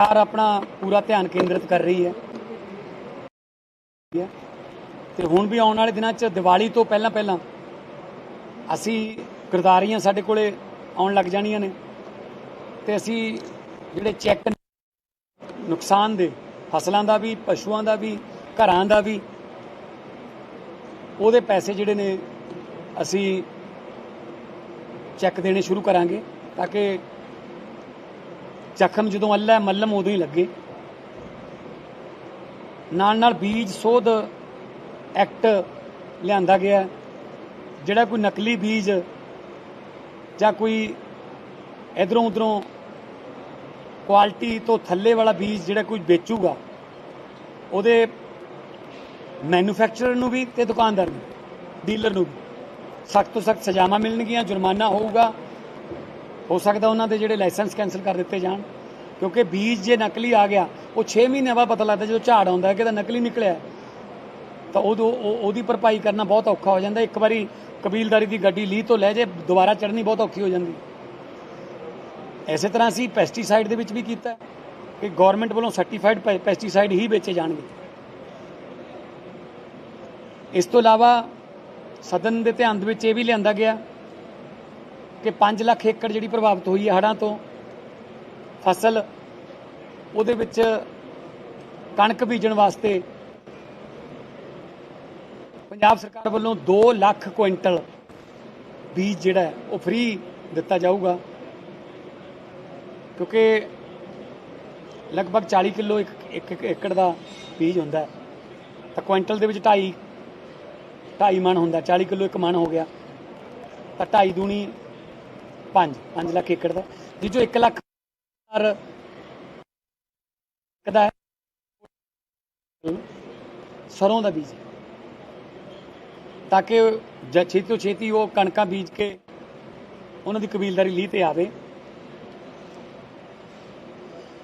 ਸਰਕਾਰ ਆਪਣਾ ਪੂਰਾ ਧਿਆਨ ਕੇਂਦਰਿਤ ਕਰ ਰਹੀ ਹੈ। ਤੇ ਹੁਣ ਵੀ ਆਉਣ ਵਾਲੇ ਦਿਨਾਂ 'ਚ ਦੀਵਾਲੀ ਤੋਂ ਪਹਿਲਾਂ ਪਹਿਲਾਂ ਅਸੀਂ ਗਰਦਾਰੀਆਂ ਸਾਡੇ ਕੋਲੇ ਆਉਣ ਲੱਗ ਜਾਣੀਆਂ ਨੇ। ਤੇ ਅਸੀਂ ਜਿਹੜੇ ਚੈੱਕ ਨੁਕਸਾਨ ਦੇ, ਫਸਲਾਂ ਦਾ ਵੀ, ਪਸ਼ੂਆਂ ਦਾ ਵੀ, ਘਰਾਂ ਦਾ ਵੀ, ਉਹਦੇ ਪੈਸੇ ਜਿਹੜੇ ਨੇ ਅਸੀਂ ਚੈੱਕ ਦੇਣੇ ਸ਼ੁਰੂ ਕਰਾਂਗੇ ਤਾਂ ਕਿ ਜ਼ਖਮ ਜਦੋਂ ਅੱਲਾ ਹੈ, ਮੱਲਮ ਉਦੋਂ ਹੀ ਲੱਗੇ। ਨਾਲ ਨਾਲ ਬੀਜ ਸੋਧ ਐਕਟ ਲਿਆਂਦਾ ਗਿਆ। ਜਿਹੜਾ ਕੋਈ ਨਕਲੀ ਬੀਜ ਜਾਂ ਕੋਈ ਇਧਰੋਂ ਉਧਰੋਂ ਕੁਆਲਿਟੀ ਤੋਂ ਥੱਲੇ ਵਾਲਾ ਬੀਜ ਜਿਹੜਾ ਕੋਈ ਵੇਚੂਗਾ ਉਹਦੇ ਮੈਨੂਫੈਕਚਰਰ ਨੂੰ ਵੀ ਤੇ ਦੁਕਾਨਦਾਰ ਨੂੰ ਡੀਲਰ ਨੂੰ ਵੀ। ਸਖਤ ਤੋਂ ਸਖਤ ਸਜ਼ਾਵਾਂ ਮਿਲਣਗੀਆਂ ਜੁਰਮਾਨਾ ਹੋਊਗਾ। ਹੋ ਸਕਦਾ ਉਹਨਾਂ ਦੇ ਜਿਹੜੇ ਲਾਇਸੈਂਸ ਕੈਨਸਲ ਕਰ ਦਿੱਤੇ ਜਾਣ। ਕਿਉਂਕਿ ਬੀਜ ਜੇ ਨਕਲੀ ਆ ਗਿਆ, ਉਹ 6 ਮਹੀਨੇ ਬਾਅਦ ਪਤਾ ਲੱਗਦਾ ਜਦੋਂ ਝਾੜ ਆਉਂਦਾ ਕਿ ਇਹਦਾ ਨਕਲੀ ਨਿਕਲਿਆ। ਤਾਂ ਉਦੋਂ ਉਹਦੀ ਭਰਪਾਈ ਕਰਨਾ ਬਹੁਤ ਔਖਾ ਹੋ ਜਾਂਦਾ। ਇੱਕ ਵਾਰੀ ਕਬੀਲਦਾਰੀ ਦੀ ਗੱਡੀ ਲੀਹ ਤੋਂ ਲੈ ਜੇ, ਦੁਬਾਰਾ ਚੜ੍ਹਨੀ ਬਹੁਤ ਔਖੀ ਹੋ ਜਾਂਦੀ। ਐਸੇ ਤਰ੍ਹਾਂ ਅਸੀਂ ਪੈਸਟੀਸਾਈਡ ਦੇ ਵਿੱਚ ਵੀ ਕੀਤਾ ਕਿ ਗਵਰਨਮੈਂਟ ਵੱਲੋਂ ਸਰਟੀਫਾਈਡ ਪੈਸਟੀਸਾਈਡ ਹੀ ਵੇਚੇ ਜਾਣਗੇ। ਇਸ ਤੋਂ ਇਲਾਵਾ ਸਦਨ ਦੇ ਧਿਆਨ ਦੇ ਵਿੱਚ ਇਹ ਵੀ ਲਿਆਂਦਾ ਗਿਆ ਕਿ 5 ਲੱਖ ਏਕੜ ਜਿਹੜੀ ਪ੍ਰਭਾਵਿਤ ਹੋਈ ਹੈ ਹੜ੍ਹਾਂ ਤੋਂ ਫਸਲ, ਉਹਦੇ ਵਿੱਚ ਕਣਕ ਬੀਜਣ ਵਾਸਤੇ ਪੰਜਾਬ ਸਰਕਾਰ ਵੱਲੋਂ 2 ਲੱਖ ਕੁਇੰਟਲ ਬੀਜ ਜਿਹੜਾ ਉਹ ਫ੍ਰੀ ਦਿੱਤਾ ਜਾਊਗਾ। ਕਿਉਂਕਿ ਲਗਭਗ 40 ਕਿਲੋ ਇੱਕ ਇੱਕ ਏਕੜ ਦਾ ਬੀਜ ਹੁੰਦਾ ਤਾਂ ਕੁਇੰਟਲ ਦੇ ਵਿੱਚ 2.5 2.5 ਮਣ ਹੁੰਦਾ 40 ਕਿਲੋ ਇੱਕ ਮਣ ਹੋ ਗਿਆ। ਤਾਂ 2.5 ਦੂਣੀ 5 5 ਲੱਖ ਏਕੜ ਦਾ। ਜਿਸ ਜੋ 1 ਲੱਖ ਹਰ ਕਦਾ ਸਰੋਂ ਦਾ ਬੀਜ ਤਾਂ ਕਿ ਛੇਤੀ ਤੋਂ ਛੇਤੀ ਉਹ ਕਣਕਾਂ ਬੀਜ ਕੇ ਉਹਨਾਂ ਦੀ ਕਬੀਲਦਾਰੀ ਲੀਹ ਤੇ ਆਵੇ।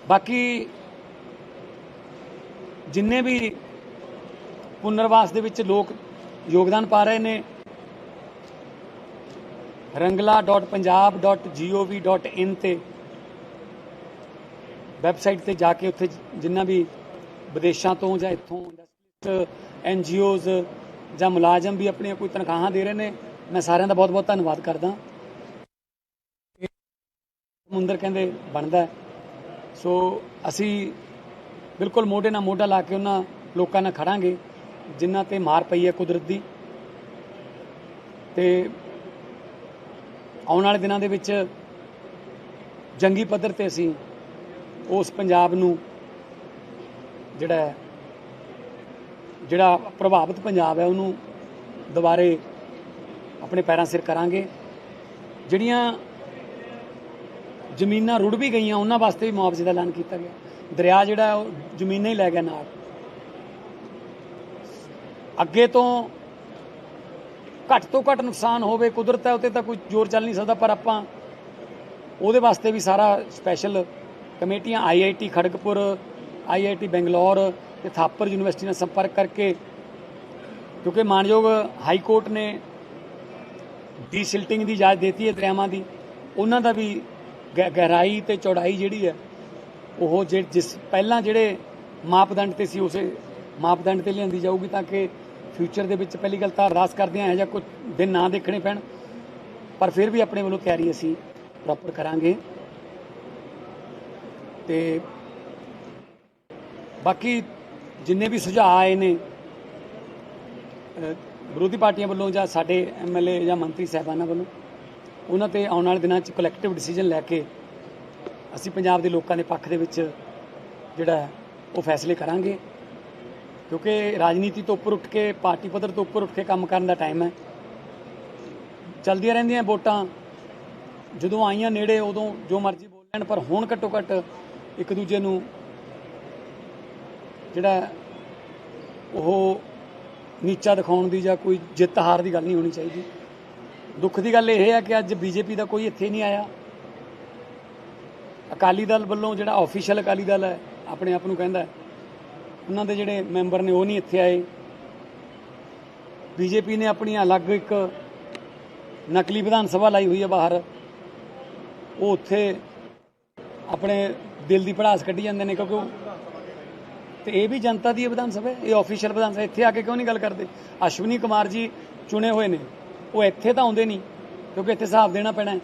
ਬਾਕੀ ਜਿੰਨੇ ਵੀ ਪੁਨਰਵਾਸ ਦੇ ਵਿੱਚ ਲੋਕ ਯੋਗਦਾਨ ਪਾ ਰਹੇ ਨੇ rangla.punjab.gov.in ਤੇ ਵੈਬਸਾਈਟ ਤੇ ਜਾ ਕੇ ਉੱਥੇ ਜਿੰਨਾ ਵੀ ਵਿਦੇਸ਼ਾਂ ਤੋਂ ਜਾਂ ਇੱਥੋਂ ਐਨ ਜੀਓਜ਼ ਜਾਂ ਮੁਲਾਜ਼ਮ ਵੀ ਆਪਣੀਆਂ ਕੋਈ ਤਨਖਾਹਾਂ ਦੇ ਰਹੇ ਨੇ, ਮੈਂ ਸਾਰਿਆਂ ਦਾ ਬਹੁਤ ਬਹੁਤ ਧੰਨਵਾਦ ਕਰਦਾ। ਸਮੁੰਦਰ ਕਹਿੰਦੇ ਬਣਦਾ ਸੋ ਅਸੀਂ ਬਿਲਕੁਲ ਮੋਢੇ ਨਾਲ ਮੋਢਾ ਲਾ ਕੇ ਉਹਨਾਂ ਲੋਕਾਂ ਨਾਲ ਖੜਾਂਗੇ, ਜਿਨ੍ਹਾਂ ਤੇ ਮਾਰ ਪਈ ਹੈ ਕੁਦਰਤ ਦੀ। ਤੇ ਆਉਣ ਵਾਲੇ ਦਿਨਾਂ ਦੇ ਵਿੱਚ ਜੰਗੀ ਪੱਧਰ ਤੇ ਅਸੀਂ ਉਸ ਪੰਜਾਬ ਨੂੰ ਜਿਹੜਾ ਜਿਹੜਾ ਪ੍ਰਭਾਵਿਤ ਪੰਜਾਬ ਹੈ, ਉਹਨੂੰ ਦੁਬਾਰੇ ਆਪਣੇ ਪੈਰਾਂ ਸਿਰ ਕਰਾਂਗੇ। ਜਿਹੜੀਆਂ ਜ਼ਮੀਨਾਂ ਰੁੜ ਵੀ ਗਈਆਂ, ਉਹਨਾਂ ਵਾਸਤੇ ਵੀ ਮੁਆਵਜ਼ੇ ਦਾ ਐਲਾਨ ਕੀਤਾ ਗਿਆ। ਦਰਿਆ ਜਿਹੜਾ, ਉਹ ਜ਼ਮੀਨਾਂ ਹੀ ਲੈ ਗਿਆ ਨਾਲ। ਅੱਗੇ ਤੋਂ ਘੱਟ ਤੋਂ ਘੱਟ ਨੁਕਸਾਨ ਹੋਵੇ, ਕੁਦਰਤ ਹੈ ਉਤੇ ਤਾਂ ਕੋਈ ਜ਼ੋਰ ਚੱਲ ਨਹੀਂ ਸਕਦਾ, ਪਰ ਆਪਾਂ ਉਹਦੇ ਵਾਸਤੇ ਵੀ ਸਾਰਾ ਸਪੈਸ਼ਲ ਕਮੇਟੀਆਂ ਆਈਆਈਟੀ ਖੜਗਪੁਰ ਆਈਆਈਟੀ ਬੰਗਲੌਰ ਤੇ ਥਾਪਰ ਯੂਨੀਵਰਸਿਟੀ ਨਾਲ ਸੰਪਰਕ ਕਰਕੇ, ਕਿਉਂਕਿ ਮਾਨਯੋਗ ਹਾਈ ਕੋਰਟ ਨੇ ਡੀਸਿਲਟਿੰਗ ਦੀ ਇਜਾਜ਼ਤ ਦਿੱਤੀ ਹੈ ਦਰਿਆਵਾਂ ਦੀ, ਉਹਨਾਂ ਦਾ ਵੀ ਗਹਿ- ਗਹਿਰਾਈ ਤੇ ਚੌੜਾਈ ਜਿਹੜੀ ਹੈ, ਉਹ ਜਿ- ਜਿਸ, ਪਹਿਲਾਂ ਜਿਹੜੇ ਮਾਪਦੰਡ ਤੇ ਸੀ ਉਸੇ ਮਾਪਦੰਡ ਤੇ ਲਿਆਂਦੀ ਜਾਊਗੀ ਤਾਂ ਕਿ ਫਿਊਚਰ ਦੇ ਵਿੱਚ ਪਹਿਲੀ ਗੱਲ ਤਾਂ ਅਰਦਾਸ ਕਰਦੇ ਹਾਂ ਜਾਂ ਕੁਝ ਦਿਨ ਨਾ ਦੇਖਣੇ ਪੈਣ, ਪਰ ਫਿਰ ਵੀ ਆਪਣੇ ਵੱਲੋਂ ਤਿਆਰੀ ਅਸੀਂ ਪ੍ਰੋਪਰ ਕਰਾਂਗੇ। ਤੇ ਬਾਕੀ ਜਿੰਨੇ ਵੀ ਸੁਝਾਅ ਆਏ ਨੇ ਵਿਰੋਧੀ ਪਾਰਟੀਆਂ ਵੱਲੋਂ ਜਾਂ ਸਾਡੇ ਐਮਐਲਏ ਜਾਂ ਮੰਤਰੀ ਸਾਹਿਬਾਨਾਂ ਵੱਲੋਂ, ਉਹਨਾਂ ਤੇ ਆਉਣ ਵਾਲੇ ਦਿਨਾਂ 'ਚ ਕਲੈਕਟਿਵ ਡਿਸੀਜਨ ਲੈ ਕੇ ਅਸੀਂ ਪੰਜਾਬ ਦੇ ਲੋਕਾਂ ਦੇ ਪੱਖ ਦੇ ਵਿੱਚ ਜਿਹੜਾ ਉਹ ਫੈਸਲੇ ਕਰਾਂਗੇ। ਕਿਉਂਕਿ ਰਾਜਨੀਤੀ ਤੋਂ ਉੱਪਰ ਉੱਠ ਕੇ, ਪਾਰਟੀ ਪੱਧਰ ਤੋਂ ਉੱਪਰ ਉੱਠ ਕੇ ਕੰਮ ਕਰਨ ਦਾ ਟਾਈਮ ਹੈ। ਚਲਦੀਆਂ ਰਹਿੰਦੀਆਂ ਵੋਟਾਂ, ਜਦੋਂ ਆਈਆਂ ਨੇੜੇ ਉਦੋਂ ਜੋ ਮਰਜ਼ੀ ਬੋਲ ਲੈਣ, ਪਰ ਹੁਣ ਘੱਟੋ ਘੱਟ ਇੱਕ ਦੂਜੇ ਨੂੰ ਜਿਹੜਾ ਉਹ ਨੀਚਾ ਦਿਖਾਉਣ ਦੀ ਜਾਂ ਕੋਈ ਜਿੱਤ ਹਾਰ ਦੀ ਗੱਲ ਨਹੀਂ ਹੋਣੀ ਚਾਹੀਦੀ। ਦੁੱਖ ਦੀ ਗੱਲ ਇਹ ਹੈ ਕਿ ਅੱਜ ਬੀਜੇਪੀ ਦਾ ਕੋਈ ਇੱਥੇ ਨਹੀਂ ਆਇਆ। ਅਕਾਲੀ ਦਲ ਵੱਲੋਂ ਜਿਹੜਾ ਆਫੀਸ਼ੀਅਲ ਅਕਾਲੀ ਦਲ ਹੈ, ਆਪਣੇ ਆਪ ਨੂੰ ਕਹਿੰਦਾ ਉਹਨਾਂ ਦੇ ਜਿਹੜੇ ਮੈਂਬਰ ਨੇ ਉਹ ਨਹੀਂ ਇੱਥੇ ਆਏ। ਬੀਜੇਪੀ ਨੇ ਆਪਣੀ ਅਲੱਗ ਇੱਕ ਨਕਲੀ ਵਿਧਾਨ ਸਭਾ ਲਾਈ ਹੋਈ ਹੈ ਬਾਹਰ। ਉਹ ਉੱਥੇ ਆਪਣੇ ਦਿਲ ਦੀ ਭੜਾਸ ਕੱਢੀ ਜਾਂਦੇ ਨੇ ਕਿਉਂਕਿ ਉਹ ਤੇ ਇਹ ਵੀ ਜਨਤਾ ਦੀ ਹੈ ਵਿਧਾਨ ਸਭਾ ਇਹ ਆਫੀਸ਼ੀਅਲ ਵਿਧਾਨ ਸਭਾ ਇੱਥੇ ਆ ਕੇ ਕਿਉਂ ਨਹੀਂ ਗੱਲ ਕਰਦੇ? ਅਸ਼ਵਨੀ ਕੁਮਾਰ ਜੀ ਚੁਣੇ ਹੋਏ ਨੇ। ਉਹ ਇੱਥੇ ਤਾਂ ਆਉਂਦੇ ਨਹੀਂ ਕਿਉਂਕਿ ਇੱਥੇ ਹਿਸਾਬ ਦੇਣਾ ਪੈਣਾ ਹੈ।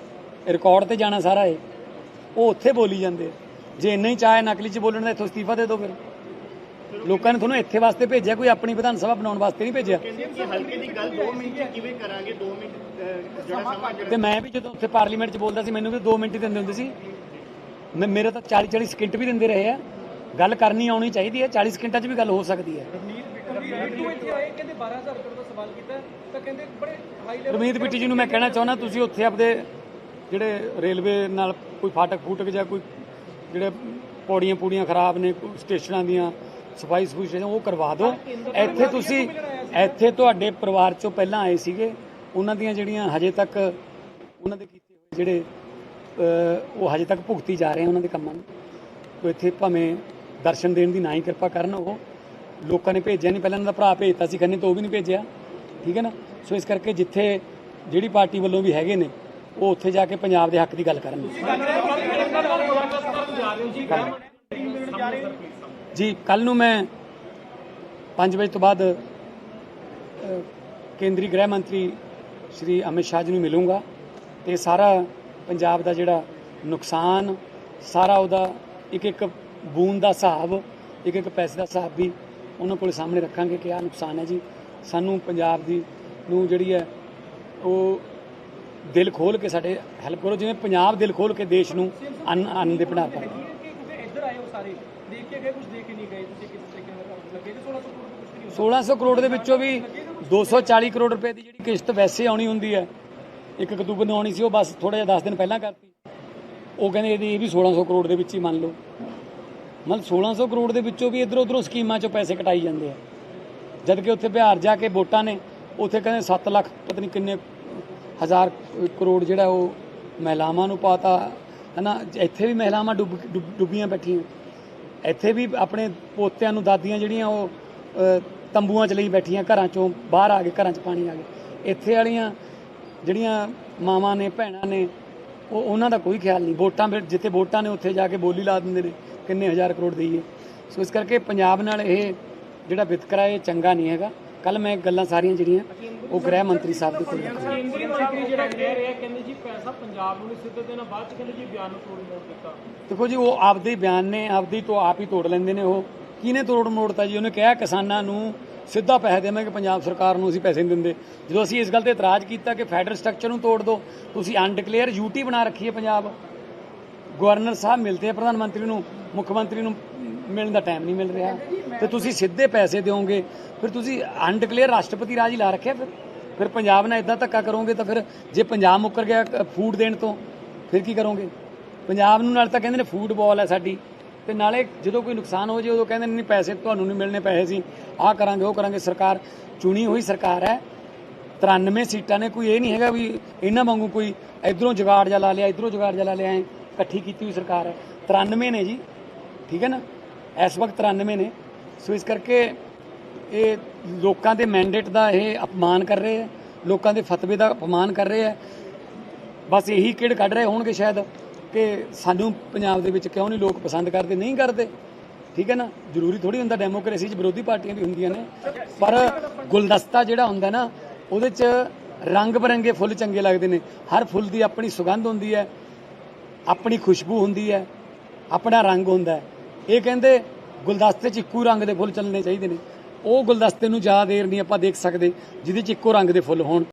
ਰਿਕਾਰਡ ਤੇ ਜਾਣਾ ਸਾਰਾ ਇਹ। ਉਹ ਉੱਥੇ ਬੋਲੀ ਜਾਂਦੇ ਆ। ਜੇ ਇੰਨਾ ਹੀ ਚਾਹੇ ਨਕਲੀ ਚ ਬੋਲਣ ਦਾ ਇੱਥੋਂ ਅਸਤੀਫਾ ਦੇ ਦਿਓ ਫਿਰ। ਲੋਕਾਂ ਨੇ ਤੁਹਾਨੂੰ ਇੱਥੇ ਵਾਸਤੇ ਭੇਜਿਆ ਕੋਈ ਆਪਣੀ ਵਿਧਾਨ ਸਭਾ ਬਣਾਉਣ ਵਾਸਤੇ ਨਹੀਂ ਭੇਜਿਆ। ਹਲਕੇ ਦੀ ਗੱਲ 2 ਮਿੰਟ ਚ ਕਿਵੇਂ ਕਰਾਂਗੇ? 2 ਮਿੰਟ ਅਹ, ਜਿਹੜਾ ਸਮਾਂ ਜਿਹੜਾ ਤੇ ਮੈਂ ਵੀ ਜਦੋਂ ਉੱਥੇ ਪਾਰਲੀਮੈਂਟ 'ਚ ਬੋਲਦਾ ਸੀ ਮੈਨੂੰ ਵੀ 2 ਮਿੰਟ ਹੀ ਦਿੰਦੇ ਹੁੰਦੇ ਸੀ। ਮੈਂ ਮੇਰੇ ਤਾਂ 40 40 ਸਕਿੰਟ ਵੀ ਦਿੰਦੇ ਰਹੇ ਆ। ਗੱਲ ਕਰਨੀ ਆਉਣੀ ਚਾਹੀਦੀ ਹੈ 40 ਸਕਿੰਟਾਂ 'ਚ ਵੀ ਗੱਲ ਹੋ ਸਕਦੀ ਹੈ। ਬਿੱਟੂ ਇੱਥੇ ਆਏ ਕਹਿੰਦੇ 12000 ਕਰੋੜ ਦਾ ਸਵਾਲ ਕੀਤਾ ਤਾਂ ਕਹਿੰਦੇ ਬੜੇ ਹਾਈ ਲੈਵਲ ਰਮੀਤ ਬਿੱਟੀ ਜੀ ਨੂੰ ਮੈਂ ਕਹਿਣਾ ਚਾਹੁੰਦਾ ਤੁਸੀਂ ਉੱਥੇ ਆਪਦੇ ਜਿਹੜੇ ਰੇਲਵੇ ਨਾਲ ਕੋਈ ਫਾਟਕ ਫੂਟਕ ਜਾਂ ਕੋਈ ਜਿਹੜੇ ਪੌੜੀਆਂ ਪੂੜੀਆਂ ਖਰਾਬ ਨੇ ਸਟੇਸ਼ਨਾਂ ਦੀਆਂ ਸਫ਼ਾਈ ਸਫੂਈ ਉਹ ਕਰਵਾ ਦਿਓ। ਇੱਥੇ ਤੁਸੀਂ ਇੱਥੇ ਤੁਹਾਡੇ ਪਰਿਵਾਰ ਚੋਂ ਪਹਿਲਾਂ ਆਏ ਸੀਗੇ ਉਹਨਾਂ ਦੀਆਂ ਜਿਹੜੀਆਂ ਹਜੇ ਤੱਕ ਉਹਨਾਂ ਦੇ ਕੀਤੇ ਹੋਏ ਜਿਹੜੇ ਉਹ ਹਜੇ ਤੱਕ ਭੁਗਤੀ ਜਾ ਰਹੇ ਉਹਨਾਂ ਦੇ ਕੰਮਾਂ ਨੂੰ। ਕੋਈ ਇੱਥੇ ਭਾਵੇਂ ਦਰਸ਼ਨ ਦੇਣ ਦੀ ਨਾ ਹੀ ਕਿਰਪਾ ਕਰਨ ਉਹ। ਲੋਕਾਂ ਨੇ ਭੇਜਿਆ ਨਹੀਂ, ਪਹਿਲਾਂ ਉਹਨਾਂ ਦਾ ਭਰਾ ਭੇਜਤਾ ਸੀ ਖੰਨੇ ਤੋਂ ਉਹ ਵੀ ਨਹੀਂ ਭੇਜਿਆ। ਠੀਕ ਹੈ ਨਾ? ਸੋ ਇਸ ਕਰਕੇ ਜਿੱਥੇ ਜਿਹੜੀ ਪਾਰਟੀ ਵੱਲੋਂ ਵੀ ਹੈਗੇ ਨੇ, ਉਹ ਉੱਥੇ ਜਾ ਕੇ ਪੰਜਾਬ ਦੇ ਹੱਕ ਦੀ ਗੱਲ ਕਰਨ। ਜੀ ਕੱਲ ਨੂੰ ਮੈਂ 5 ਵਜੇ ਤੋਂ ਬਾਅਦ ਕੇਂਦਰੀ ਗ੍ਰਹਿ ਮੰਤਰੀ ਸ਼੍ਰੀ ਅਮਿਤ ਸ਼ਾਹ ਜੀ ਨੂੰ ਮਿਲੂੰਗਾ ਤੇ ਸਾਰਾ ਪੰਜਾਬ ਦਾ ਜਿਹੜਾ ਨੁਕਸਾਨ, ਸਾਰਾ ਉਹਦਾ ਇੱਕ ਇੱਕ ਬੂੰਦ ਦਾ ਹਿਸਾਬ, ਇੱਕ ਇੱਕ ਪੈਸੇ ਦਾ ਹਿਸਾਬ ਵੀ ਉਹਨਾਂ ਕੋਲ ਸਾਹਮਣੇ ਰੱਖਾਂਗੇ ਕਿ ਆਹ ਨੁਕਸਾਨ ਹੈ ਜੀ। ਸਾਨੂੰ ਪੰਜਾਬ ਦੀ ਨੂੰ ਜਿਹੜੀ ਹੈ, ਉਹ ਦਿਲ ਖੋਲ ਕੇ ਸਾਡੇ ਹੈਲਪ ਕਰੋ, ਜਿਵੇਂ ਪੰਜਾਬ ਦਿਲ ਖੋਲ ਕੇ ਦੇਸ਼ ਨੂੰ ਅੰਨ ਅੰਨ ਦੇ ਬਣਾ ਪਾਏ ਕਿਉਂਕਿ ਇੱਧਰ ਆਏ ਹੋ ਸਾਰੇ ਦੇਖ ਕੇ ਗਏ ਕੁਝ ਦੇਖ ਕੇ ਨਹੀਂ ਗਏ ਤੁਸੀਂ ਕਿਸ ਤਰੀਕੇ ਨਾਲ ਲੱਗੇ 1600 ਕਰੋੜ ਦੇ ਵਿੱਚੋਂ ਵੀ 240 ਕਰੋੜ ਰੁਪਏ ਦੀ ਜਿਹੜੀ ਕਿਸ਼ਤ ਵੈਸੇ ਆਉਣੀ ਹੁੰਦੀ ਹੈ ਇੱਕ ਅਕਤੂਬਰ ਨੂੰ ਆਉਣੀ ਸੀ, ਉਹ ਬਸ ਥੋੜਾ ਜਿਹਾ 10 ਦਿਨ ਪਹਿਲਾਂ ਕਰਤੀ। ਉਹ ਕਹਿੰਦੇ ਇਹਦੀ ਇਹ ਵੀ 1600 ਕਰੋੜ ਦੇ ਵਿੱਚ ਹੀ ਮੰਨ ਲਓ। ਮਤਲਬ 1600 ਕਰੋੜ ਦੇ ਵਿੱਚੋਂ ਵੀ ਇਧਰ ਉਧਰੋਂ ਸਕੀਮਾਂ 'ਚੋਂ ਪੈਸੇ ਕਟਾਈ ਜਾਂਦੇ ਆ। ਜਦ ਕਿ ਉੱਥੇ ਬਿਹਾਰ ਜਾ ਕੇ ਵੋਟਾਂ ਨੇ, ਉੱਥੇ ਕਹਿੰਦੇ 7 ਲੱਖ, ਪਤਾ ਨਹੀਂ ਕਿੰਨੇ ਹਜ਼ਾਰ ਕਰੋੜ ਜਿਹੜਾ ਉਹ ਮਹਿਲਾਵਾਂ ਨੂੰ ਪਾਤਾ। ਹਨਾ, ਇੱਥੇ ਵੀ ਮਹਿਲਾਵਾਂ ਡੁੱਬ ਡੁੱਬ- ਡੁੱਬੀਆਂ ਬੈਠੀਆਂ। ਇੱਥੇ ਵੀ ਆਪਣੇ ਪੋਤਿਆਂ ਨੂੰ ਦਾਦੀਆਂ ਜਿਹੜੀਆਂ ਉਹ ਤੰਬੂਆਂ 'ਚ ਲਈ ਬੈਠੀਆਂ, ਘਰਾਂ 'ਚੋਂ ਬਾਹਰ ਆ ਗਏ, ਘਰਾਂ 'ਚ ਪਾਣੀ ਆ ਗਏ ਇੱਥੇ ਵਾਲੀਆਂ ਜਿਹੜੀਆਂ ਮਾਵਾਂ ਨੇ ਭੈਣਾਂ ਨੇ ਉਹ ਉਹਨਾਂ ਦਾ ਕੋਈ ਖਿਆਲ ਨਹੀਂ। ਵੋਟਾਂ ਜਿੱਥੇ ਵੋਟਾਂ ਨੇ ਉੱਥੇ ਜਾ ਕੇ ਬੋਲੀ ਲਾ ਦਿੰਦੇ ਨੇ ਕਿੰਨੇ ਹਜ਼ਾਰ ਕਰੋੜ ਦੇਈਏ। ਸੋ ਇਸ ਕਰਕੇ ਪੰਜਾਬ ਨਾਲ ਇਹ ਜਿਹੜਾ ਵਿਤਕਰਾ ਇਹ ਚੰਗਾ ਨਹੀਂ ਹੈਗਾ। ਕੱਲ ਮੈਂ ਗੱਲਾਂ ਸਾਰੀਆਂ ਜਿਹੜੀਆਂ ਉਹ ਗ੍ਰਹਿ ਮੰਤਰੀ ਸਾਹਿਬ ਦੇ ਕੋਲ ਕੇਂਦਰੀ ਮੰਤਰੀ ਜਿਹੜਾ ਕਹਿ ਰਿਹਾ ਕਹਿੰਦੇ ਜੀ ਪੈਸਾ ਪੰਜਾਬ ਨੂੰ ਨਹੀਂ ਸਿੱਧਾ ਦੇਣਾ ਬਾਅਦ ਚ ਕਹਿੰਦੇ ਜੀ ਬਿਆਨ ਨੂੰ ਤੋੜ ਮੋੜ ਦਿੱਤਾ। ਦੇਖੋ ਜੀ ਉਹ ਆਪਦੇ ਬਿਆਨ ਨੇ ਆਪਦੀ ਤੋਂ ਆਪ ਹੀ ਤੋੜ ਲੈਂਦੇ ਨੇ ਉਹ। ਕਿਹਨੇ ਤੋੜ ਮੋੜਤਾ ਜੀ? ਉਹਨੇ ਕਿਹਾ ਕਿਸਾਨਾਂ ਨੂੰ ਸਿੱਧਾ ਪੈਸੇ ਦੇਵਾਂਗੇ, ਪੰਜਾਬ ਸਰਕਾਰ ਨੂੰ ਅਸੀਂ ਪੈਸੇ ਨਹੀਂ ਦਿੰਦੇ। ਜਦੋਂ ਅਸੀਂ ਇਸ ਗੱਲ ਤੇ ਇਤਰਾਜ਼ ਕੀਤਾ ਕਿ ਫੈਡਰਲ ਸਟਰਕਚਰ ਨੂੰ ਤੋੜ ਦਿਓ ਤੁਸੀਂ ਅਨਡਿਕਲੇਅਰ ਯੂਟੀ ਬਣਾ ਰੱਖੀ ਹੈ ਪੰਜਾਬ। ਗਵਰਨਰ ਸਾਹਿਬ ਮਿਲਦੇ ਆ ਪ੍ਰਧਾਨ ਮੰਤਰੀ ਨੂੰ, ਮੁੱਖ ਮੰਤਰੀ ਨੂੰ ਮਿਲਣ ਦਾ ਟਾਈਮ ਨਹੀਂ ਮਿਲ ਰਿਹਾ। ਤੇ ਤੁਸੀਂ ਸਿੱਧੇ ਪੈਸੇ ਦਿਓਗੇ, ਫਿਰ ਤੁਸੀਂ ਅਨਡਿਕਲੇਅਰ ਰਾਸ਼ਟਰਪਤੀ ਰਾਜ ਹੀ ਲਾ ਰੱਖਿਆ ਫਿਰ। ਫਿਰ ਪੰਜਾਬ ਨਾਲ ਇਦਾਂ ਧੱਕਾ ਕਰੋਗੇ ਤਾਂ ਫਿਰ ਜੇ ਪੰਜਾਬ ਮੁੱਕਰ ਗਿਆ ਫੂਡ ਦੇਣ ਤੋਂ, ਫਿਰ ਕੀ ਕਰੋਗੇ? ਪੰਜਾਬ ਨੂੰ ਨਾਲ ਤਾਂ ਕਹਿੰਦੇ ਨੇ ਫੂਟਬਾਲ ਹੈ ਸਾਡੀ। ਤੇ ਨਾਲੇ ਜਦੋਂ ਕੋਈ ਨੁਕਸਾਨ ਹੋ ਜੇ, ਉਦੋਂ ਕਹਿੰਦੇ ਨਹੀਂ, ਪੈਸੇ ਤੁਹਾਨੂੰ ਨਹੀਂ ਮਿਲਣੇ, ਪੈਸੇ ਸੀ ਆਹ ਕਰਾਂਗੇ, ਉਹ ਕਰਾਂਗੇ। ਸਰਕਾਰ ਚੁਣੀ ਹੋਈ ਸਰਕਾਰ ਹੈ। 93 ਸੀਟਾਂ ਨੇ, ਕੋਈ ਇਹ ਨਹੀਂ ਹੈਗਾ ਵੀ ਇਹਨਾਂ ਵਾਂਗੂ ਕੋਈ ਇਧਰੋਂ ਜੁਗਾੜ ਜਾ ਲਾ ਲਿਆ, ਇਧਰੋਂ ਜੁਗਾੜ ਜਾ ਲਾ ਲਿਆ ਇਕੱਠੀ ਕੀਤੀ ਹੋਈ ਸਰਕਾਰ ਹੈ। 93 ਨੇ ਜੀ, ਠੀਕ ਹੈ ਨਾ? ਇਸ ਵਕਤ 93 ਨੇ। ਸੋ ਇਸ ਕਰਕੇ ਇਹ ਲੋਕਾਂ ਦੇ ਮੈਂਡੇਟ ਦਾ ਇਹ ਅਪਮਾਨ ਕਰ ਰਹੇ ਹੈ, ਲੋਕਾਂ ਦੇ ਫਤਵੇ ਦਾ ਅਪਮਾਨ ਕਰ ਰਹੇ ਹੈ। ਬਸ ਇਹੀ ਕਿਹੜ ਕੱਢ ਰਹੇ ਹੋਣਗੇ ਸ਼ਾਇਦ? ਕਿ ਸਾਨੂੰ ਪੰਜਾਬ ਦੇ ਵਿੱਚ ਕਿਉਂ ਨਹੀਂ ਲੋਕ ਪਸੰਦ ਕਰਦੇ, ਨਹੀਂ ਕਰਦੇ? ਠੀਕ ਹੈ ਨਾ? ਜ਼ਰੂਰੀ ਥੋੜੀ ਹੁੰਦਾ ਡੈਮੋਕ੍ਰੇਸੀ 'ਚ ਵਿਰੋਧੀ ਪਾਰਟੀਆਂ ਵੀ ਹੁੰਦੀਆਂ ਨੇ। ਪਰ ਗੁਲਦਸਤਾ ਜਿਹੜਾ ਹੁੰਦਾ ਨਾ, ਉਹਦੇ 'ਚ ਰੰਗ ਬਰੰਗੇ ਫੁੱਲ ਚੰਗੇ ਲੱਗਦੇ ਨੇ। ਹਰ ਫੁੱਲ ਦੀ ਆਪਣੀ ਸੁਗੰਧ ਹੁੰਦੀ ਹੈ, ਆਪਣੀ ਖੁਸ਼ਬੂ ਹੁੰਦੀ ਹੈ, ਆਪਣਾ ਰੰਗ ਹੁੰਦਾ ਹੈ। ਇਹ ਕਹਿੰਦੇ ਗੁਲਦਸਤੇ 'ਚ ਇੱਕੋ ਰੰਗ ਦੇ ਫੁੱਲ ਚੱਲਣੇ ਚਾਹੀਦੇ ਨੇ। ਉਹ ਗੁਲਦਸਤੇ ਨੂੰ ਜ਼ਿਆਦਾ ਦੇਰ ਨਹੀਂ ਆਪਾਂ ਦੇਖ ਸਕਦੇ, ਜਿਹਦੇ 'ਚ ਇੱਕੋ ਰੰਗ ਦੇ ਫੁੱਲ ਹੋਣ।